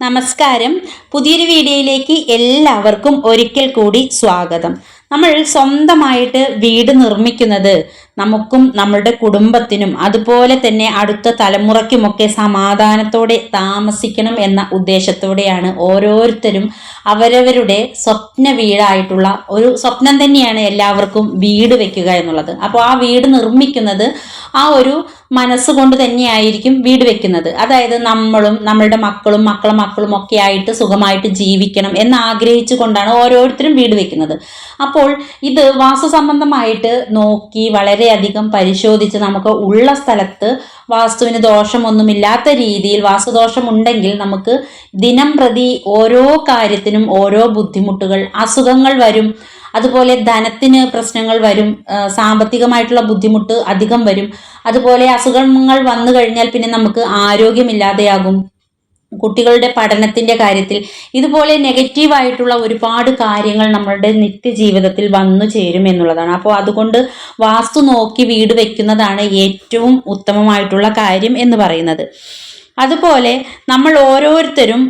നമസ്കാരം. പുതിയൊരു വീഡിയോയിലേക്ക് എല്ലാവർക്കും ഒരിക്കൽ കൂടി സ്വാഗതം. നമ്മൾ സ്വന്തമായിട്ട് വീട് നിർമ്മിക്കുന്നത് നമുക്കും നമ്മളുടെ കുടുംബത്തിനും അതുപോലെ തന്നെ അടുത്ത തലമുറയ്ക്കുമൊക്കെ സമാധാനത്തോടെ താമസിക്കണം എന്ന ഉദ്ദേശത്തോടെയാണ് ഓരോരുത്തരും അവരവരുടെ സ്വപ്ന വീടായിട്ടുള്ള ഒരു സ്വപ്നം തന്നെയാണ് എല്ലാവർക്കും വീട് വെക്കുക എന്നുള്ളത്. അപ്പോൾ ആ വീട് നിർമ്മിക്കുന്നത് ആ ഒരു മനസ്സുകൊണ്ട് തന്നെയായിരിക്കും വീട് വെക്കുന്നത്. അതായത് നമ്മളും നമ്മളുടെ മക്കളും മക്കളെ മക്കളും ഒക്കെ ആയിട്ട് സുഖമായിട്ട് ജീവിക്കണം എന്ന് ആഗ്രഹിച്ചു കൊണ്ടാണ് ഓരോരുത്തരും വീട് വെക്കുന്നത്. അപ്പോൾ ഇത് വാസ്തു സംബന്ധമായിട്ട് നോക്കി വളരെയധികം പരിശോധിച്ച് നമുക്ക് ഉള്ള സ്ഥലത്ത് വാസ്തുവിന് ദോഷമൊന്നുമില്ലാത്ത രീതിയിൽ വാസ്തുദോഷം ഉണ്ടെങ്കിൽ നമുക്ക് ദിനം പ്രതി ഓരോ കാര്യത്തിനും ഓരോ ബുദ്ധിമുട്ടുകൾ അസുഖങ്ങൾ വരും. അതുപോലെ ധനത്തിന് പ്രശ്നങ്ങൾ വരും. സാമ്പത്തികമായിട്ടുള്ള ബുദ്ധിമുട്ട് അധികം വരും. അതുപോലെ അസുഖങ്ങൾ വന്നു കഴിഞ്ഞാൽ പിന്നെ നമുക്ക് ആരോഗ്യമില്ലാതെയാകും. കുട്ടികളുടെ പഠനത്തിന്റെ കാര്യത്തിൽ ഇതുപോലെ നെഗറ്റീവായിട്ടുള്ള ഒരുപാട് കാര്യങ്ങൾ നമ്മളുടെ നിത്യജീവിതത്തിൽ വന്നു ചേരും എന്നുള്ളതാണ്. അപ്പോൾ അതുകൊണ്ട് വാസ്തു നോക്കി വീട് വെക്കുന്നതാണ് ഏറ്റവും ഉത്തമമായിട്ടുള്ള കാര്യം എന്ന് പറയുന്നത്. അതുപോലെ നമ്മൾ ഓരോരുത്തരും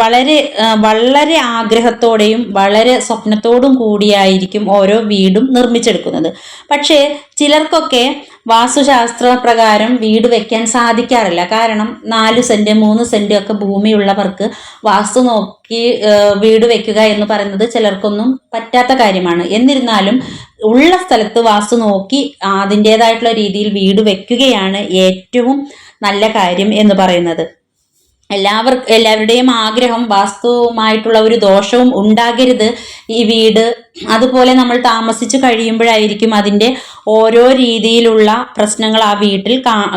വളരെ വളരെ ആഗ്രഹത്തോടെയും വളരെ സ്വപ്നത്തോടും കൂടിയായിരിക്കും ഓരോ വീടും നിർമ്മിച്ചെടുക്കുന്നത്. പക്ഷേ ചിലർക്കൊക്കെ വാസ്തുശാസ്ത്ര പ്രകാരം വീട് വെക്കാൻ സാധിക്കാറില്ല. കാരണം നാല് സെന്റ് മൂന്ന് സെന്റ് ഒക്കെ ഭൂമിയുള്ളവർക്ക് വാസ്തു നോക്കി വീട് വെക്കുക എന്ന് പറയുന്നത് ചിലർക്കൊന്നും പറ്റാത്ത കാര്യമാണ്. എന്നിരുന്നാലും ഉള്ള സ്ഥലത്ത് വാസ്തു നോക്കി അതിന്റെതായിട്ടുള്ള രീതിയിൽ വീട് വെക്കുകയാണ് ഏറ്റവും നല്ല കാര്യം എന്ന് പറയുന്നത്. എല്ലാവർക്കും എല്ലാവരുടെയും ആഗ്രഹം വാസ്തുവുമായിട്ടുള്ള ഒരു ദോഷവും ഉണ്ടാകരുത്. ഈ വീട് അതുപോലെ നമ്മൾ താമസിച്ച് കഴിയുമ്പോഴായിരിക്കും അതിന്റെ ഓരോ രീതിയിലുള്ള പ്രശ്നങ്ങൾ ആ വീട്ടിൽ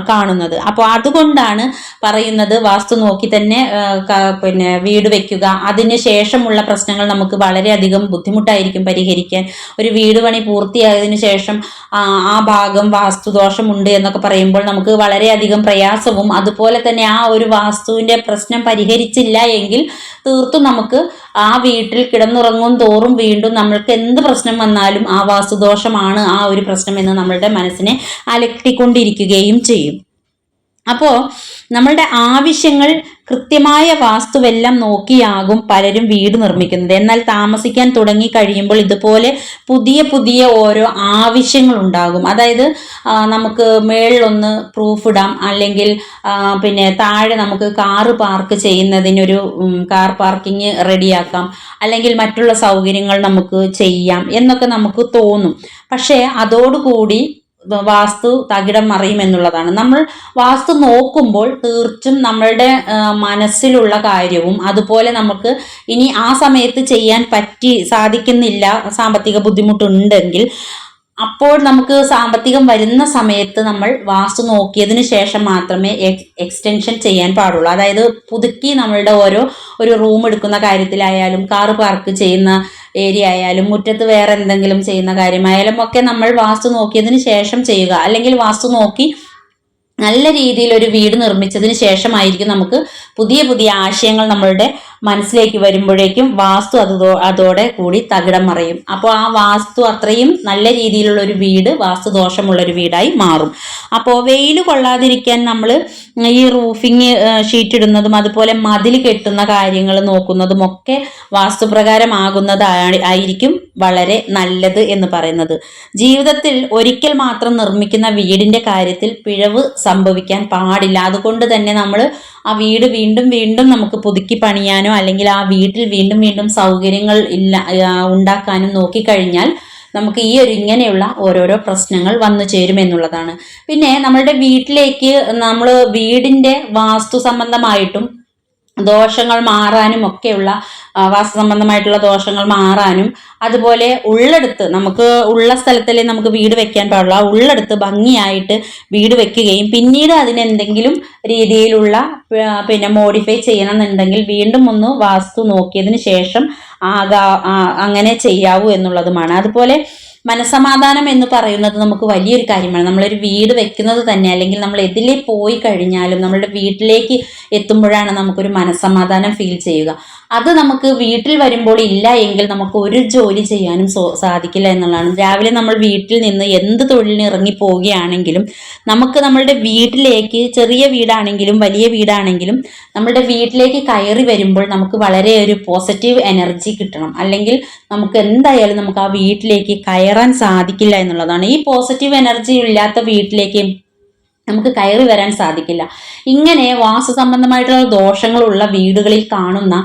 കാണുന്നത്. അപ്പോൾ അതുകൊണ്ടാണ് പറയുന്നത് വാസ്തു നോക്കി തന്നെ പിന്നെ വീട് വെക്കുക. അതിന് ശേഷമുള്ള പ്രശ്നങ്ങൾ നമുക്ക് വളരെയധികം ബുദ്ധിമുട്ടായിരിക്കും പരിഹരിക്കാൻ. ഒരു വീട് പണി പൂർത്തിയായതിനു ശേഷം ആ ഭാഗം വാസ്തുദോഷമുണ്ട് എന്നൊക്കെ പറയുമ്പോൾ നമുക്ക് വളരെയധികം പ്രയാസവും അതുപോലെ തന്നെ ആ ഒരു വാസ്തുവിന്റെ പ്രശ്നം പരിഹരിച്ചില്ല എങ്കിൽ തീർത്തും നമുക്ക് ആ വീട്ടിൽ കിടന്നുറങ്ങും തോറും വീണ്ടും നമ്മൾക്ക് എന്ത് പ്രശ്നം വന്നാലും ആ വാസുദോഷമാണ് ആ ഒരു പ്രശ്നം എന്ന് നമ്മളുടെ മനസ്സിനെ അലട്ടിക്കൊണ്ടിരിക്കുകയും ചെയ്യും. അപ്പോൾ നമ്മളുടെ ആവശ്യങ്ങൾ കൃത്യമായ വാസ്തുവെല്ലാം നോക്കിയാകും പലരും വീട് നിർമ്മിക്കുന്നത്. എന്നാൽ താമസിക്കാൻ തുടങ്ങി കഴിയുമ്പോൾ ഇതുപോലെ പുതിയ പുതിയ ഓരോ ആവശ്യങ്ങൾ ഉണ്ടാകും. അതായത് നമുക്ക് മേളിലൊന്ന് പ്രൂഫ് ഇടാം. അല്ലെങ്കിൽ പിന്നെ താഴെ നമുക്ക് കാറ് പാർക്ക് ചെയ്യുന്നതിനൊരു കാർ പാർക്കിംഗ് റെഡിയാക്കാം. അല്ലെങ്കിൽ മറ്റുള്ള സൗകര്യങ്ങൾ നമുക്ക് ചെയ്യാം എന്നൊക്കെ നമുക്ക് തോന്നും. പക്ഷേ അതോടുകൂടി വാസ്തു തകിടം മറിയും എന്നുള്ളതാണ്. നമ്മൾ വാസ്തു നോക്കുമ്പോൾ തീർച്ചും നമ്മളുടെ മനസ്സിലുള്ള കാര്യവും അതുപോലെ നമുക്ക് ഇനി ആ സമയത്ത് ചെയ്യാൻ പറ്റി സാധിക്കുന്നില്ല സാമ്പത്തിക ബുദ്ധിമുട്ടുണ്ടെങ്കിൽ അപ്പോൾ നമുക്ക് സാമ്പത്തികം വരുന്ന സമയത്ത് നമ്മൾ വാസ്തു നോക്കിയതിന് ശേഷം മാത്രമേ എക്സ്റ്റൻഷൻ ചെയ്യാൻ പാടുള്ളൂ. അതായത് പുതുക്കി നമ്മളുടെ ഓരോ ഒരു റൂം എടുക്കുന്ന കാര്യത്തിലായാലും കാർ പാർക്ക് ചെയ്യുന്ന ഏരിയ ആയാലും മുറ്റത്ത് വേറെ എന്തെങ്കിലും ചെയ്യുന്ന കാര്യമായാലും ഒക്കെ നമ്മൾ വാസ്തു നോക്കിയതിന് ശേഷം ചെയ്യുക. അല്ലെങ്കിൽ വാസ്തു നോക്കി നല്ല രീതിയിൽ ഒരു വീട് നിർമ്മിച്ചതിന് ശേഷമായിരിക്കും നമുക്ക് പുതിയ പുതിയ ആശയങ്ങൾ നമ്മളുടെ മനസ്സിലേക്ക് വരുമ്പോഴേക്കും വാസ്തു അത് അതോടെ കൂടി തകിടം മറയും. അപ്പോൾ ആ വാസ്തു അത്രയും നല്ല രീതിയിലുള്ള ഒരു വീട് വാസ്തു ദോഷമുള്ള ഒരു വീടായി മാറും. അപ്പോൾ വെയിൽ കൊള്ളാതിരിക്കാൻ നമ്മൾ ഈ റൂഫിങ് ഷീറ്റ് ഇടുന്നതും അതുപോലെ മതിൽ കെട്ടുന്ന കാര്യങ്ങൾ നോക്കുന്നതും ഒക്കെ വാസ്തുപ്രകാരമാകുന്നത് ആയിരിക്കും വളരെ നല്ലത് എന്ന് പറയുന്നത്. ജീവിതത്തിൽ ഒരിക്കൽ മാത്രം നിർമ്മിക്കുന്ന വീടിന്റെ കാര്യത്തിൽ പിഴവ് സംഭവിക്കാൻ പാടില്ല. അതുകൊണ്ട് തന്നെ നമ്മൾ ആ വീട് വീണ്ടും വീണ്ടും നമുക്ക് പുതുക്കി പണിയാനോ അല്ലെങ്കിൽ ആ വീട്ടിൽ വീണ്ടും വീണ്ടും സൗകര്യങ്ങൾ ഇല്ല ഉണ്ടാക്കാനും നോക്കിക്കഴിഞ്ഞാൽ നമുക്ക് ഈ ഒരു ഇങ്ങനെയുള്ള ഓരോരോ പ്രശ്നങ്ങൾ വന്നു ചേരും എന്നുള്ളതാണ്. പിന്നെ നമ്മളുടെ വീട്ടിലേക്ക് നമ്മൾ വീടിന്റെ വാസ്തു സംബന്ധമായിട്ടും ദോഷങ്ങൾ മാറാനും ഒക്കെയുള്ള വാസസംബന്ധമായിട്ടുള്ള സംബന്ധമായിട്ടുള്ള ദോഷങ്ങൾ മാറാനും അതുപോലെ ഉള്ളെടുത്ത് നമുക്ക് ഉള്ള സ്ഥലത്തല്ലേ നമുക്ക് വീട് വെക്കാൻ പാടുള്ളൂ. ആ ഉള്ളെടുത്ത് ഭംഗിയായിട്ട് വീട് വെക്കുകയും പിന്നീട് അതിനെന്തെങ്കിലും രീതിയിലുള്ള പിന്നെ മോഡിഫൈ ചെയ്യണമെന്നുണ്ടെങ്കിൽ വീണ്ടും ഒന്ന് വാസ്തു നോക്കിയതിന് ശേഷം ആകാ അങ്ങനെ ചെയ്യാവൂ എന്നുള്ളതുമാണ്. അതുപോലെ മനസമാധാനം എന്ന് പറയുന്നത് നമുക്ക് വലിയൊരു കാര്യമാണ്. നമ്മളൊരു വീട് വെക്കുന്നത് തന്നെ അല്ലെങ്കിൽ നമ്മൾ എതിലേ പോയി കഴിഞ്ഞാലും നമ്മളുടെ വീട്ടിലേക്ക് എത്തുമ്പോഴാണ് നമുക്കൊരു മനസ്സമാധാനം ഫീൽ ചെയ്യുക. അത് നമുക്ക് വീട്ടിൽ വരുമ്പോൾ ഇല്ല എങ്കിൽ നമുക്ക് ഒരു ജോലി ചെയ്യാനും സാധിക്കില്ല എന്നുള്ളതാണ്. രാവിലെ നമ്മൾ വീട്ടിൽ നിന്ന് എന്ത് തൊഴിലിന് ഇറങ്ങി പോവുകയാണെങ്കിലും നമുക്ക് നമ്മളുടെ വീട്ടിലേക്ക് ചെറിയ വീടാണെങ്കിലും വലിയ വീടാണെങ്കിലും നമ്മളുടെ വീട്ടിലേക്ക് കയറി വരുമ്പോൾ നമുക്ക് വളരെ ഒരു പോസിറ്റീവ് എനർജി കിട്ടണം. അല്ലെങ്കിൽ നമുക്ക് എന്തായാലും നമുക്ക് ആ വീട്ടിലേക്ക് കയറാൻ സാധിക്കില്ല എന്നുള്ളതാണ്. ഈ പോസിറ്റീവ് എനർജി ഇല്ലാത്ത വീട്ടിലേക്ക് നമുക്ക് കയറി വരാൻ സാധിക്കില്ല. ഇങ്ങനെ വാസ്തു സംബന്ധമായിട്ടുള്ള ദോഷങ്ങളുള്ള വീടുകളിൽ കാണുന്ന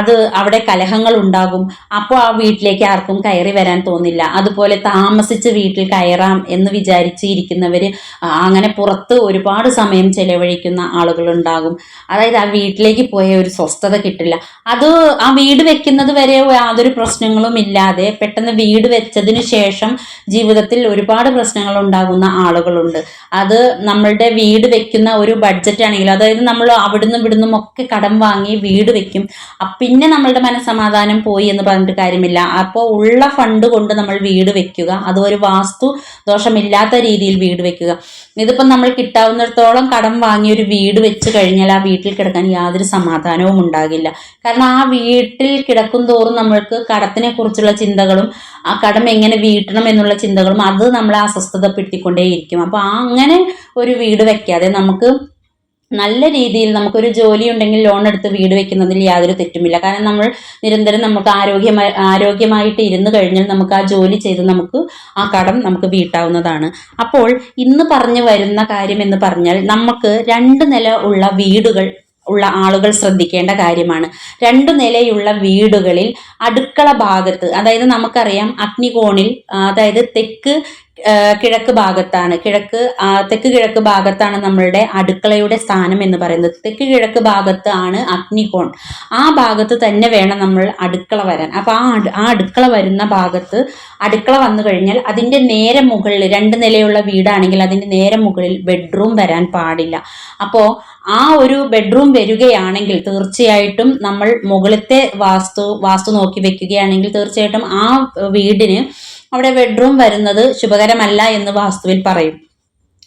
അത് അവിടെ കലഹങ്ങൾ ഉണ്ടാകും. അപ്പോൾ ആ വീട്ടിലേക്ക് ആർക്കും കയറി വരാൻ തോന്നില്ല. അതുപോലെ താമസിച്ച് വീട്ടിൽ കയറാം എന്ന് വിചാരിച്ച് ഇരിക്കുന്നവർ അങ്ങനെ പുറത്ത് ഒരുപാട് സമയം ചെലവഴിക്കുന്ന ആളുകളുണ്ടാകും അതായത് ആ വീട്ടിലേക്ക് പോയ ഒരു സ്വസ്ഥത കിട്ടില്ല. അത് ആ വീട് വെക്കുന്നത് വരെ യാതൊരു പ്രശ്നങ്ങളും ഇല്ലാതെ പെട്ടെന്ന് വീട് വെച്ചതിന് ശേഷം ജീവിതത്തിൽ ഒരുപാട് പ്രശ്നങ്ങൾ ഉണ്ടാകുന്ന ആളുകളുണ്ട്. അത് നമ്മളുടെ വീട് വെക്കുന്ന ഒരു ബഡ്ജറ്റ് ആണെങ്കിലും അതായത് നമ്മൾ അവിടുന്ന് ഇവിടുന്നും ഒക്കെ കടം വാങ്ങി വീട് വെക്കും. പിന്നെ നമ്മളുടെ മനസ്സമാധാനം പോയി എന്ന് പറഞ്ഞിട്ട് കാര്യമില്ല. അപ്പോൾ ഉള്ള ഫണ്ട് കൊണ്ട് നമ്മൾ വീട് വെക്കുക. അത് ഒരു വാസ്തു ദോഷമില്ലാത്ത രീതിയിൽ വീട് വെക്കുക. ഇതിപ്പം നമ്മൾ കിട്ടാവുന്നിടത്തോളം കടം വാങ്ങി ഒരു വീട് വെച്ച് കഴിഞ്ഞാൽ ആ വീട്ടിൽ കിടക്കാൻ യാതൊരു സമാധാനവും ഉണ്ടാകില്ല. കാരണം ആ വീട്ടിൽ കിടക്കും തോറും നമ്മൾക്ക് കടത്തിനെ കുറിച്ചുള്ള ചിന്തകളും ആ കടം എങ്ങനെ വീട്ടണം എന്നുള്ള ചിന്തകളും അത് നമ്മളെ അസ്വസ്ഥതപ്പെടുത്തിക്കൊണ്ടേയിരിക്കും. അപ്പോൾ അങ്ങനെ ഒരു വീട് വെക്കാതെ നമുക്ക് നല്ല രീതിയിൽ നമുക്കൊരു ജോലി ഉണ്ടെങ്കിൽ ലോൺ എടുത്ത് വീട് വെക്കുന്നതിൽ യാതൊരു തെറ്റുമില്ല. കാരണം നമ്മൾ നിരന്തരം നമുക്ക് ആരോഗ്യമായി ആരോഗ്യമായിട്ട് ഇരുന്ന് കഴിഞ്ഞാൽ നമുക്ക് ആ ജോലി ചെയ്ത് നമുക്ക് ആ കടം നമുക്ക് വീട്ടാവുന്നതാണ്. അപ്പോൾ ഇന്ന് പറഞ്ഞു വരുന്ന കാര്യം എന്ന് പറഞ്ഞാൽ നമുക്ക് രണ്ട് നില ഉള്ള വീടുകൾ ഉള്ള ആളുകൾ ശ്രദ്ധിക്കേണ്ട കാര്യമാണ്. രണ്ടു നിലയുള്ള വീടുകളിൽ അടുക്കള ഭാഗത്ത് അതായത് നമുക്കറിയാം അഗ്നികോണിൽ അതായത് തെക്ക് കിഴക്ക് ഭാഗത്താണ്. കിഴക്ക് തെക്ക് കിഴക്ക് ഭാഗത്താണ് നമ്മളുടെ അടുക്കളയുടെ സ്ഥാനം എന്ന് പറയുന്നത്. തെക്ക് കിഴക്ക് ഭാഗത്ത് ആണ് അഗ്നികോൺ. ആ ഭാഗത്ത് തന്നെ വേണം നമ്മൾ അടുക്കള വരാൻ. അപ്പോൾ ആ ആ അടുക്കള വരുന്ന ഭാഗത്ത് അടുക്കള വന്നു കഴിഞ്ഞാൽ അതിന്റെ നേരെ മുകളിൽ രണ്ട് നിലയുള്ള വീടാണെങ്കിൽ അതിന്റെ നേരെ മുകളിൽ ബെഡ്റൂം വരാൻ പാടില്ല. അപ്പോൾ ആ ഒരു ബെഡ്റൂം വരികയാണെങ്കിൽ തീർച്ചയായിട്ടും നമ്മൾ മുകളിലത്തെ വാസ്തു വാസ്തു നോക്കി വെക്കുകയാണെങ്കിൽ തീർച്ചയായിട്ടും ആ വീടിന് അവിടെ ബെഡ്റൂം വരുന്നത് ശുഭകരമല്ല എന്ന് വാസ്തുവിൽ പറയും.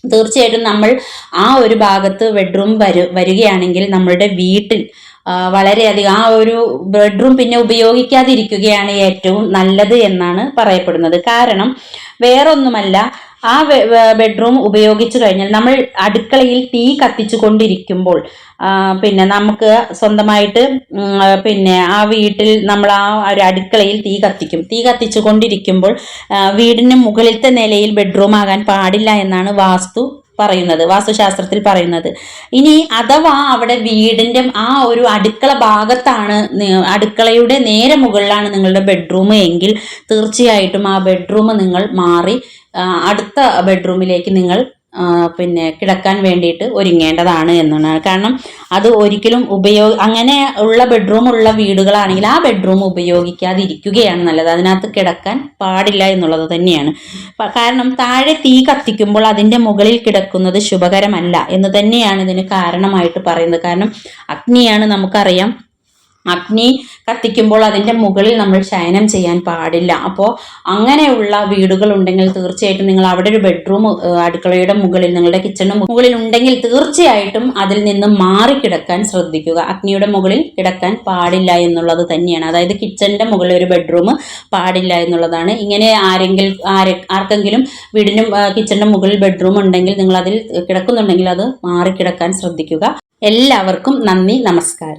തീർച്ചയായിട്ടും നമ്മൾ ആ ഒരു ഭാഗത്ത് ബെഡ്റൂം വരു വരികയാണെങ്കിൽ നമ്മളുടെ വീട്ടിൽ വളരെയധികം ആ ഒരു ബെഡ്റൂം പിന്നെ ഉപയോഗിക്കാതിരിക്കുകയാണ് ഏറ്റവും നല്ലത് എന്നാണ് പറയപ്പെടുന്നത്. കാരണം വേറൊന്നുമല്ല ആ ബെഡ്റൂം ഉപയോഗിച്ചു കഴിഞ്ഞാൽ നമ്മൾ അടുക്കളയിൽ തീ കത്തിച്ചു കൊണ്ടിരിക്കുമ്പോൾ പിന്നെ നമുക്ക് സ്വന്തമായിട്ട് പിന്നെ ആ വീട്ടിൽ നമ്മൾ ആ ഒരു അടുക്കളയിൽ തീ കത്തിക്കും. തീ കത്തിച്ചു കൊണ്ടിരിക്കുമ്പോൾ വീടിന് മുകളിലത്തെ നിലയിൽ ബെഡ്റൂം ആകാൻ പാടില്ല എന്നാണ് വാസ്തു പറയുന്നത് വാസ്തുശാസ്ത്രത്തിൽ പറയുന്നത്. ഇനി അഥവാ അവിടെ വീടിന്റെ ആ ഒരു അടുക്കള ഭാഗത്താണ് അടുക്കളയുടെ നേരെ മുകളിലാണ് നിങ്ങളുടെ ബെഡ്റൂം എങ്കിൽ തീർച്ചയായിട്ടും ആ ബെഡ്റൂം നിങ്ങൾ മാറി അടുത്ത ബെഡ്റൂമിലേക്ക് നിങ്ങൾ പിന്നെ കിടക്കാൻ വേണ്ടിയിട്ട് ഒരുങ്ങേണ്ടതാണ് എന്നാണ്. കാരണം അത് ഒരിക്കലും ഉപയോഗ അങ്ങനെ ഉള്ള ബെഡ്റൂം ഉള്ള വീടുകളാണെങ്കിൽ ആ ബെഡ്റൂം ഉപയോഗിക്കാതിരിക്കുകയാണ് നല്ലത്. അതിനകത്ത് കിടക്കാൻ പാടില്ല എന്നുള്ളത് തന്നെയാണ്. കാരണം താഴെ തീ കത്തിക്കുമ്പോൾ അതിന്റെ മുകളിൽ കിടക്കുന്നത് ശുഭകരമല്ല എന്ന് തന്നെയാണ് ഇതിന് കാരണമായിട്ട് പറയുന്നത്. കാരണം അഗ്നിയാണ് നമുക്കറിയാം. അഗ്നി കത്തിക്കുമ്പോൾ അതിന്റെ മുകളിൽ നമ്മൾ ശയനം ചെയ്യാൻ പാടില്ല. അപ്പോൾ അങ്ങനെയുള്ള വീടുകൾ ഉണ്ടെങ്കിൽ തീർച്ചയായിട്ടും നിങ്ങൾ അവിടെ ഒരു ബെഡ്റൂം അടുക്കളയുടെ മുകളിൽ നിങ്ങളുടെ കിച്ചണിന് മുകളിൽ ഉണ്ടെങ്കിൽ തീർച്ചയായിട്ടും അതിൽ നിന്ന് മാറി കിടക്കാൻ ശ്രദ്ധിക്കുക. അഗ്നിയുടെ മുകളിൽ കിടക്കാൻ പാടില്ല എന്നുള്ളത് തന്നെയാണ്. അതായത് കിച്ചണിന്റെ മുകളിൽ ഒരു ബെഡ്റൂം പാടില്ല എന്നുള്ളതാണ്. ഇങ്ങനെ ആരെങ്കിലും ആരെ ആർക്കെങ്കിലും വീടിനും കിച്ചണിന്റെ മുകളിൽ ബെഡ്റൂം ഉണ്ടെങ്കിൽ നിങ്ങൾ അതിൽ കിടക്കുന്നുണ്ടെങ്കിൽ അത് മാറി കിടക്കാൻ ശ്രദ്ധിക്കുക. എല്ലാവർക്കും നന്ദി നമസ്കാരം.